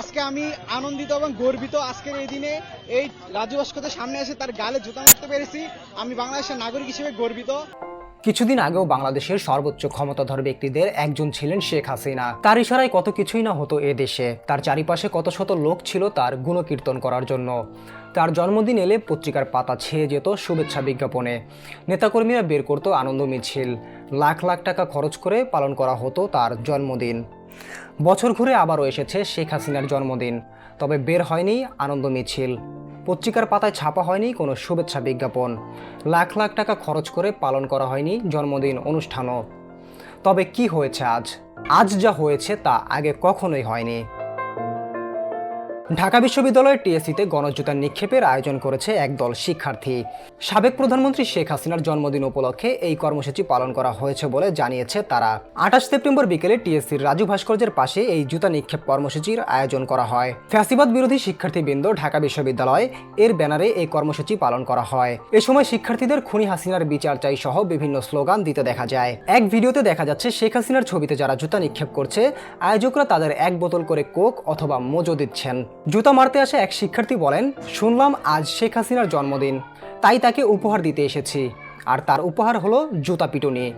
আজকে আমি আনন্দিত এবং গর্বিত আজকের এই দিনে এই রাজু ভাস্করের সামনে এসে তার গালে জুতা মারতে পেরেছি। আমি বাংলাদেশের নাগরিক হিসেবে গর্বিত। কিছুদিন আগেও বাংলাদেশের সর্বোচ্চ ক্ষমতাধর ব্যক্তিদের একজন ছিলেন শেখ হাসিনা। তার ইশারায় কত কিছুই না হতো এ দেশে। তার চারিপাশে কত শত লোক ছিল তার গুণকীর্তন করার জন্য। তার জন্মদিন এলে পত্রিকার পাতা ছেয়ে যেত শুভেচ্ছা বিজ্ঞাপনে। নেতাকর্মীরা বের করতো আনন্দ মিছিল। লাখ লাখ টাকা খরচ করে পালন করা হতো তার জন্মদিন। বছর ঘুরে আবারও এসেছে শেখ হাসিনার জন্মদিন। তবে বের হয়নি আনন্দ মিছিল। পত্রিকার পাতায় ছাপা হয়নি কোনো শুভেচ্ছা বিজ্ঞাপন। লাখ লাখ টাকা খরচ করে পালন করা হয়নি জন্মদিন অনুষ্ঠানও। তবে কি হয়েছে আজ? আজ যা হয়েছে তা আগে কখনোই হয়নি। ঢাকা বিশ্ববিদ্যালয়ের টিএসসিতে গণজুতা নিক্ষেপের আয়োজন করেছে একদল শিক্ষার্থী। সাবেক প্রধানমন্ত্রী শেখ হাসিনার জন্মদিন উপলক্ষে এই কর্মসূচি পালন করা হয়েছে বলে জানিয়েছে তারা। আঠাশ সেপ্টেম্বর বিকেলে টিএসসির রাজু ভাস্কর্যের পাশে এই জুতা নিক্ষেপ কর্মসূচির আয়োজন করা হয়। ফ্যাসিবাদ বিরোধী শিক্ষার্থীবৃন্দ ঢাকা বিশ্ববিদ্যালয় এর ব্যানারে এই কর্মসূচি পালন করা হয়। এ সময় শিক্ষার্থীদের খুনি হাসিনার বিচার চাই সহ বিভিন্ন স্লোগান দিতে দেখা যায়। এক ভিডিওতে দেখা যাচ্ছে, শেখ হাসিনার ছবিতে যারা জুতা নিক্ষেপ করছে, আয়োজকরা তাদের এক বোতল করে কোক অথবা মোজো দিচ্ছেন। জুতা মারতে আসা এক শিক্ষার্থী বলেন, শুনলাম আজ শেখ হাসিনার জন্মদিন, তাই তাকে উপহার দিতে এসেছি। আর তার উপহার হলো জুতা পিটুনি।